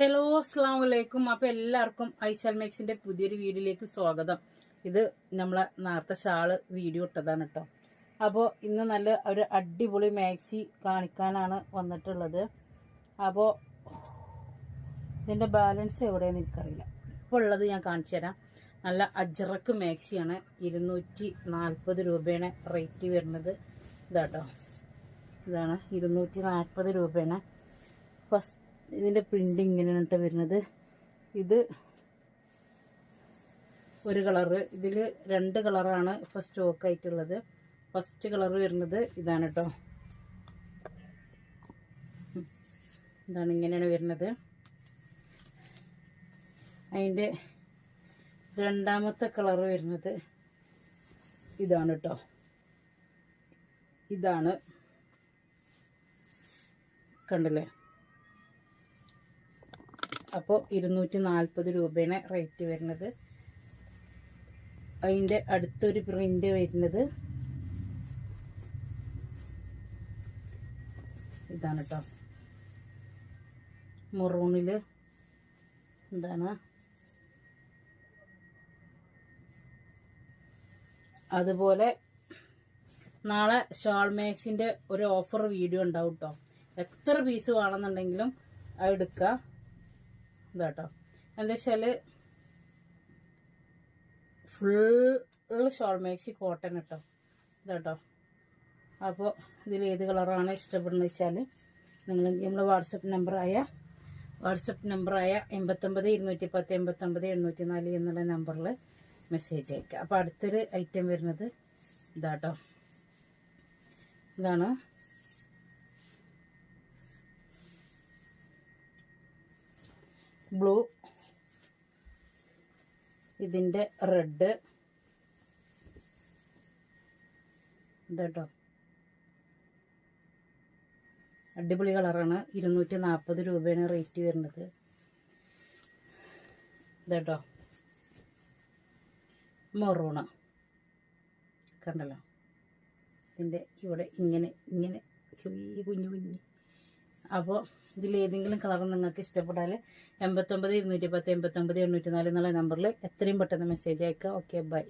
Hello അസ്സാം വലൈക്കും അപ്പൊ എല്ലാവർക്കും ഐശാൽ മേക്സിന്റെ പുതിയൊരു വീഡിയോയിലേക്ക് സ്വാഗതം. ഇത് നമ്മളെ നേരത്തെ ഷാൾ വീഡിയോ ഇട്ടതാണ് കേട്ടോ അപ്പോൾ ഇന്ന് നല്ല ഒരു അടിപൊളി മാക്സി കാണിക്കാനാണ് വന്നിട്ടുള്ളത്. അപ്പോൾ ഇതിന്റെ ബാലൻസ് എവിടെയെന്ന് എനിക്കറിയില്ല. ഇപ്പോൾ ഉള്ളത് ഞാൻ കാണിച്ചു തരാം. നല്ല അജറക്ക് മാക്സിയാണ്. ഇരുന്നൂറ്റി നാൽപ്പത് രൂപയാണ് റേറ്റ് വരുന്നത്. ഇതാട്ടോ. ഇതാണ് ഇരുന്നൂറ്റി നാൽപ്പത് രൂപയാണ്. ഫസ്റ്റ് ഇതിന്റെ പ്രിന്റ് ഇങ്ങനെയാണ് വരുന്നത്. ഇത് ഒരു കളറ് ഇതിൽ രണ്ട് കളറാണ് ഇപ്പോൾ സ്റ്റോക്ക് ആയിട്ടുള്ളത്. ഫസ്റ്റ് കളർ വരുന്നത് ഇതാണ് കേട്ടോ. ഇതാണ് ഇങ്ങനെയാണ് വരുന്നത്. അതിന്റെ രണ്ടാമത്തെ കളർ വരുന്നത് ഇതാണ് കേട്ടോ ഇതാണ്. കണ്ടില്ലേ? അപ്പോൾ ഇരുന്നൂറ്റി നാൽപ്പത് രൂപയാണ് റേറ്റ് വരുന്നത്. അതിന്റെ അടുത്തൊരു പ്രിന്റ് വരുന്നത് ഇതാണ് കേട്ടോ മൊറൂണിൽ എന്താണ്? അതുപോലെ നാളെ ഷാൾ മാക്സിന്റെ ഒരു ഓഫർ വീഡിയോ ഉണ്ടാവും കേട്ടോ എത്ര പീസ് വേണമെന്നുണ്ടെങ്കിലും എടുക്കുക ഇതാട്ടോ. എന്താ വെച്ചാൽ ഫുൾ ഷോൾ മാക്സി കോട്ടൺ കേട്ടോ ഇതാട്ടോ. അപ്പോൾ ഇതിൽ ഏത് കളറാണ് ഇഷ്ടപ്പെടുന്നത് വെച്ചാൽ നിങ്ങൾ നമ്മളെ വാട്സപ്പ് നമ്പറായ വാട്സപ്പ് നമ്പറായ എൺപത്തൊമ്പത് ഇരുന്നൂറ്റി പത്ത് എൺപത്തൊമ്പത് എണ്ണൂറ്റി നാല് എന്നുള്ള നമ്പറിൽ മെസ്സേജ് അയക്കുക അപ്പോൾ അടുത്തൊരു ഐറ്റം വരുന്നത് ഇതാട്ടോ. ഇതാണ്. ബ്ലൂ ഇതിന്റെ റെഡ്. ഇതട്ടോ? അടിപൊളി കളറാണ്. ഇരുന്നൂറ്റി നാൽപ്പത് രൂപയാണ് റേറ്റ് വരുന്നത്. ഇതട്ടോ? മൊറൂണ്. കണ്ടല്ലോ? ഇതിന്റെ ഇവിടെ ഇങ്ങനെ ഇങ്ങനെ ചെറിയ കുഞ്ഞു കുഞ്ഞ്. അപ്പോൾ ഇതിലേതെങ്കിലും കളർ നിങ്ങൾക്ക് ഇഷ്ടപ്പെട്ടാൽ എൺപത്തൊമ്പത് ഇരുന്നൂറ്റി പത്ത് എൺപത്തൊമ്പത് എണ്ണൂറ്റി നാല് എന്നുള്ള നമ്പറിൽ എത്രയും പെട്ടെന്ന് മെസ്സേജ് അയക്കുക. Okay bye